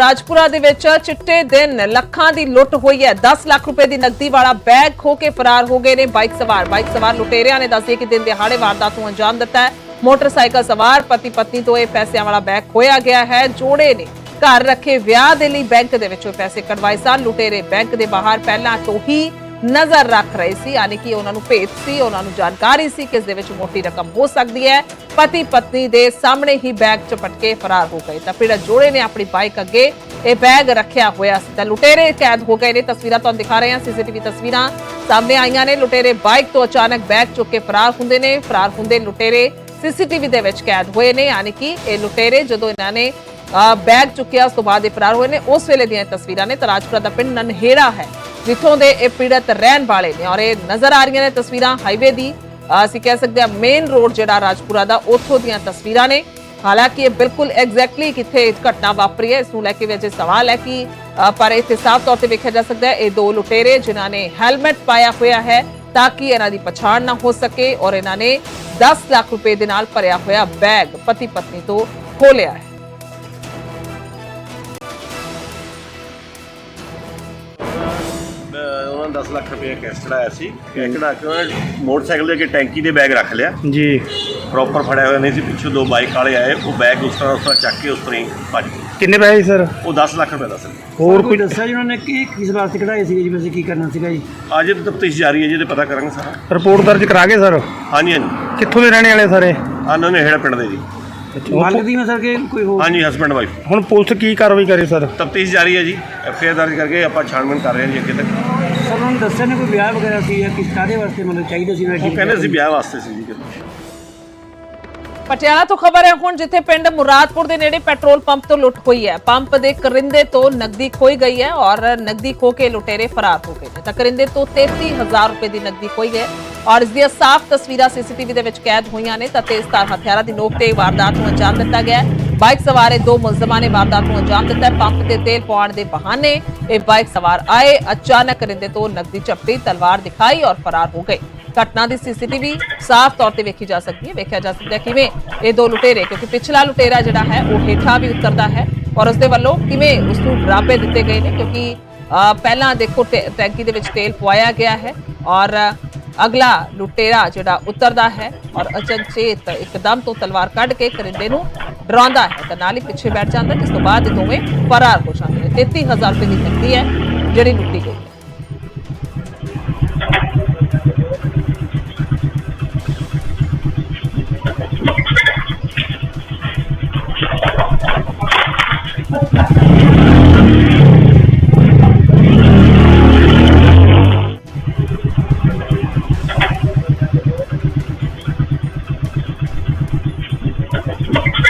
ਰਾਜਪੁਰਾ ਦੇ ਵਿੱਚ ਚਿੱਟੇ ਦਿਨ ਲੱਖਾਂ ਦੀ ਲੁੱਟ ਹੋਈ ਹੈ। 10 ਲੱਖ ਰੁਪਏ ਦੀ ਨਕਦੀ ਵਾਲਾ ਬੈਗ ਖੋ ਕੇ ਫਰਾਰ ਹੋ ਗਏ ਨੇ ਬਾਈਕ ਸਵਾਰ। ਬਾਈਕ ਸਵਾਰ ਲੁਟੇਰਿਆਂ ਨੇ ਦੱਸਿਆ ਕਿ ਦਿਨ ਦਿਹਾੜੇ ਵਾਰਦਾਤ ਨੂੰ ਅੰਜਾਮ ਦਿੱਤਾ ਹੈ। ਮੋਟਰਸਾਈਕਲ ਸਵਾਰ ਪਤੀ ਪਤਨੀ ਤੋਂ ਇਹ ਪੈਸਿਆਂ ਵਾਲਾ ਬੈਗ ਖੋਇਆ ਗਿਆ ਹੈ। ਜੋੜੇ ਨੇ ਘਰ ਰੱਖੇ ਵਿਆਹ ਦੇ ਲਈ ਬੈਂਕ ਦੇ ਵਿੱਚੋਂ ਪੈਸੇ ਕਢਵਾਏ ਸਨ। ਲੁਟੇਰੇ ਬੈਂਕ ਦੇ ਬਾਹਰ ਪਹਿਲਾਂ ਤੋਂ ਹੀ ਨਜ਼ਰ ਰੱਖ ਰਹੇ ਸੀ, ਯਾਨੀ ਕਿ ਉਹਨਾਂ ਨੂੰ ਭੇਤ ਸੀ, ਉਹਨਾਂ ਨੂੰ ਜਾਣਕਾਰੀ ਸੀ ਕਿ ਇਸ ਦੇ ਵਿੱਚ ਮੋਟੀ ਰਕਮ ਹੋ ਸਕਦੀ ਹੈ। ਪਤੀ ਪਤਨੀ ਦੇ ਸਾਹਮਣੇ ਹੀ ਬੈਗ ਚਪਟ ਕੇ ਫਰਾਰ ਹੋ ਗਏ। ਤਾਂ ਪੀੜਤ ਜੋੜੇ ਨੇ ਆਪਣੀ ਬਾਈਕ ਅੱਗੇ ਇਹ ਬੈਗ ਰੱਖਿਆ ਹੋਇਆ ਸੀ। ਤਾਂ ਲੁਟੇਰੇ ਕੈਦ ਹੋ ਗਏ ਨੇ। ਤਸਵੀਰਾਂ ਤੁਹਾਨੂੰ ਦਿਖਾ ਰਹੇ ਹਾਂ। ਸੀਸੀਟੀਵੀ ਤਸਵੀਰਾਂ ਸਾਹਮਣੇ ਆਈਆਂ ਨੇ। ਲੁਟੇਰੇ ਬਾਈਕ ਤੋਂ ਅਚਾਨਕ ਬੈਗ ਚੁੱਕ ਕੇ ਫਰਾਰ ਹੁੰਦੇ ਨੇ। ਫਰਾਰ ਹੁੰਦੇ ਲੁਟੇਰੇ ਸੀਸੀਟੀਵੀ ਦੇ ਵਿੱਚ ਕੈਦ ਹੋਏ ਨੇ। ਯਾਨੀ ਕਿ ਇਹ ਲੁਟੇਰੇ ਜਦੋਂ ਇਹਨਾਂ ਨੇ ਬੈਗ ਚੁੱਕਿਆ, ਉਸ ਤੋਂ ਬਾਅਦ ਇਹ ਫਰਾਰ ਹੋਏ ਨੇ। ਉਸ ਵੇਲੇ ਦੀਆਂ ਤਸਵੀਰਾਂ ਨੇ। ਤਰਾਜਪੁਰਾ ਦਾ ਪਿੰਡ ਨਨਹੇੜਾ ਹੈ। ਜਿੱਥੋਂ ਦੇ ਇਹ ਪੀੜਤ ਰਹਿਣ ਵਾਲੇ ਨੇ ਔਰ ਇਹ ਨਜ਼ਰ ਆ ਰਹੀਆਂ ਨੇ ਤਸਵੀਰਾਂ ਹਾਈਵੇ ਦੀ। ਅਸੀਂ ਕਹਿ ਸਕਦੇ ਹਾਂ ਮੇਨ ਰੋਡ ਜਿਹੜਾ ਰਾਜਪੁਰਾ ਦਾ, ਉੱਥੋਂ ਦੀਆਂ ਤਸਵੀਰਾਂ ਨੇ। ਹਾਲਾਂਕਿ ਇਹ ਬਿਲਕੁਲ ਐਗਜ਼ੈਕਟਲੀ ਕਿੱਥੇ ਘਟਨਾ ਵਾਪਰੀ ਹੈ, ਇਸ ਨੂੰ ਲੈ ਕੇ ਵੀ ਅਜੇ ਸਵਾਲ ਹੈ ਕਿ ਪਰ ਇੱਥੇ ਸਾਫ਼ ਤੌਰ ਤੇ ਵੇਖਿਆ ਜਾ ਸਕਦਾ ਹੈ, ਇਹ ਦੋ ਲੁਟੇਰੇ ਜਿਨ੍ਹਾਂ ਨੇ ਹੈਲਮਟ ਪਾਇਆ ਹੋਇਆ ਹੈ ਤਾਂ ਕਿ ਇਹਨਾਂ ਦੀ ਪਛਾਣ ਨਾ ਹੋ ਸਕੇ ਔਰ ਇਹਨਾਂ ਨੇ 10 ਲੱਖ ਰੁਪਏ ਦੇ ਨਾਲ ਭਰਿਆ ਹੋਇਆ ਬੈਗ ਪਤੀ ਪਤਨੀ ਤੋਂ ਖੋਲਿਆ ਹੈ। ਉਹਨਾਂ ਨੇ 10 ਲੱਖ ਰੁਪਏ ਕੈਸ਼ ਕਢਾਇਆ ਸੀ। ਕੈਸ਼ ਕਢਾ ਕੇ ਉਹਨਾਂ ਨੇ ਮੋਟਰਸਾਈਕਲ ਦੇ ਅੱਗੇ ਟੈਂਕੀ ਦੇ ਬੈਗ ਰੱਖ ਲਿਆ। ਜੀ। ਪ੍ਰੋਪਰ ਫੜਿਆ ਹੋਇਆ ਨਹੀਂ ਸੀ। ਪਿੱਛੋਂ ਦੋ ਬਾਈਕ ਵਾਲੇ ਆਏ। ਉਹ ਬੈਗ ਉਸ ਤਰ੍ਹਾਂ ਉਸ ਤਰ੍ਹਾਂ ਚੱਕ ਕੇ ਉਸ ਤਰ੍ਹਾਂ ਹੀ ਭੱਜ ਗਏ। ਕਿੰਨੇ ਪੈਸੇ ਸਰ? ਉਹ 10 ਲੱਖ ਰੁਪਏ ਦਾ ਸੀ। ਹੋਰ ਕੋਈ ਦੱਸਿਆ ਜੀ ਉਹਨਾਂ ਨੇ ਕਿ ਕਿਸ ਵਾਸਤੇ ਕਢਾਏ ਸੀਗੇ ਜੀ ਵੈਸੇ ਕੀ ਕਰਨਾ ਸੀਗਾ ਜੀ? ਅੱਜ ਤਫਤੀਸ਼ ਜਾਰੀ ਹੈ ਜਿਹਦੇ ਪਤਾ ਕਰਾਂਗੇ ਸਾਰਾ। ਰਿਪੋਰਟ ਦਰਜ ਕਰਾ ਗਏ ਸਰ? ਹਾਂਜੀ ਹਾਂਜੀ। ਕਿੱਥੋਂ ਦੇ ਰਹਿਣੇ ਵਾਲੇ ਸਾਰੇ ਆਨੰਦ ਨੇਹੜਾ ਪਿੰਡ ਦੇ ਜੀ। ਮਾਲਕ ਦੀ ਮੈਂ ਸਰ ਕਿ ਕੋਈ ਹੋਰ? ਹਾਂਜੀ ਹਸਬੰਡ ਵਾਈਫ ਹੁਣ ਪੁਲਿਸ ਕੀ ਕਾਰਵਾਈ ਕਰੇ ਸਰ? ਤਫਤੀਸ਼ ਜਾਰੀ ਹੈ ਜੀ। ਐਫ ਆਈ ਆਰ ਦਰਜ ਕਰਕੇ ਆਪਾਂ ਛਾਣਬੀਣ ਕਰ ਰਹੇ ਹਾਂ ਜੀ ਅੱਗੇ ਤੱਕ। ਉਹਨਾਂ ਨੇ ਦੱਸਿਆ ਨੇ ਕੋਈ ਵਿਆਹ ਵਗੈਰਾ ਸੀ ਜਾਂ ਕਿਸ ਕਾਹਦੇ ਵਾਸਤੇ ਮਤਲਬ ਚਾਹੀਦਾ ਸੀ ਉਹ ਕਹਿੰਦੇ ਸੀ ਵਿਆਹ ਵਾਸਤੇ ਸੀ ਜੀ। ਕਿਤੇ ਪਟਿਆਲਾ ਤੋਂ ਖਬਰ ਹੈ ਹੁਣ ਜਿੱਥੇ ਪਿੰਡ ਮੁਰਾਦਪੁਰ ਦੇ ਨੇੜੇ ਪੈਟਰੋਲ ਪੰਪ ਤੋਂ ਲੁੱਟ ਹੋਈ ਹੈ। ਪੰਪ ਦੇ ਕਰਿੰਦੇ ਤੋਂ ਨਕਦੀ ਖੋਈ ਗਈ ਹੈ ਔਰ ਨਕਦੀ ਖੋ ਕੇ ਲੁਟੇਰੇ ਫਰਾਰ ਹੋ ਗਏ ਨੇ। ਤਾਂ ਕਰਿੰਦੇ ਤੋਂ 33000 ਰੁਪਏ ਦੀ ਨਕਦੀ ਖੋਈ ਗਈ ਹੈ ਔਰ ਇਸ ਦੀਆਂ ਸਾਫ਼ ਤਸਵੀਰਾਂ ਸੀਸੀਟੀਵੀ ਦੇ ਵਿੱਚ ਕੈਦ ਹੋਈਆਂ ਨੇ। ਤਾਂ ਤੇਜ਼ਧਾਰ ਹਥਿਆਰਾਂ ਦੀ ਨੋਕ ਤੇ ਇਹ ਵਾਰਦਾਤ ਨੂੰ ਅੰਜਾਮ ਦਿੱਤਾ ਗਿਆ ਹੈ। ਬਾਈਕ ਸਵਾਰੇ ਦੋ ਮੁਲਜ਼ਮਾਂ ਨੇ ਵਾਰਦਾਤ ਨੂੰ ਅੰਜਾਮ ਦਿੱਤਾ। ਪੰਪ ਤੇ ਤੇਲ ਪਾਉਣ ਦੇ ਬਹਾਨੇ ਇਹ ਬਾਈਕ ਸਵਾਰ ਆਏ। ਅਚਾਨਕ ਰਿੰਦੇ ਤੋਂ ਨਕਦੀ ਝਪਟੀ ਤਲਵਾਰ ਦਿਖਾਈ ਔਰ ਫਰਾਰ ਹੋ ਗਏ। ਘਟਨਾ ਦੀ ਸੀਸੀਟੀਵੀ ਸਾਫ਼ ਤੌਰ ਤੇ ਵੇਖੀ ਜਾ ਸਕਦੀ ਹੈ। ਵੇਖਿਆ ਜਾ ਸਕਦਾ ਕਿਵੇਂ ਇਹ ਦੋ ਲੁਟੇਰੇ ਕਿਉਂਕਿ ਪਿਛਲਾ ਲੁਟੇਰਾ ਜਿਹੜਾ ਹੈ ਉਹ ਹੇਠਾਂ ਵੀ ਉਤਰਦਾ ਹੈ ਔਰ ਉਸ ਦੇ ਵੱਲੋਂ ਕਿਵੇਂ ਉਸ ਨੂੰ ਡਰਾਪੇ ਦਿੱਤੇ ਗਏ ਨੇ ਕਿਉਂਕਿ ਅਹ, ਪਹਿਲਾਂ ਦੇਖੋ ਟੈ- ਟੈਂਕੀ ਦੇ ਵਿੱਚ ਤੇਲ ਪਵਾਇਆ ਗਿਆ ਹੈ ਔਰ ਅਗਲਾ ਲੁਟੇਰਾ ਜਿਹੜਾ ਉਤਰਦਾ ਹੈ ਔਰ ਅਚਨਚੇਤ ਇੱਕਦਮ ਤੋਂ ਤਲਵਾਰ ਕੱਢ ਕੇ ਕਰਿੰਦੇ ਨੂੰ ਡਰਾਉਂਦਾ ਹੈ। ਤਾਂ ਨਾਲ ਹੀ ਪਿੱਛੇ ਬੈਠ ਜਾਂਦਾ, ਜਿਸ ਤੋਂ ਬਾਅਦ ਦੋਵੇਂ ਫਰਾਰ ਹੋ ਜਾਂਦੇ ਨੇ। 33000 ਰੁਪਏ ਦੀ ਨਕਦੀ ਹੈ, ਜਿਹੜੀ ਲੁੱਟੀ Democrat.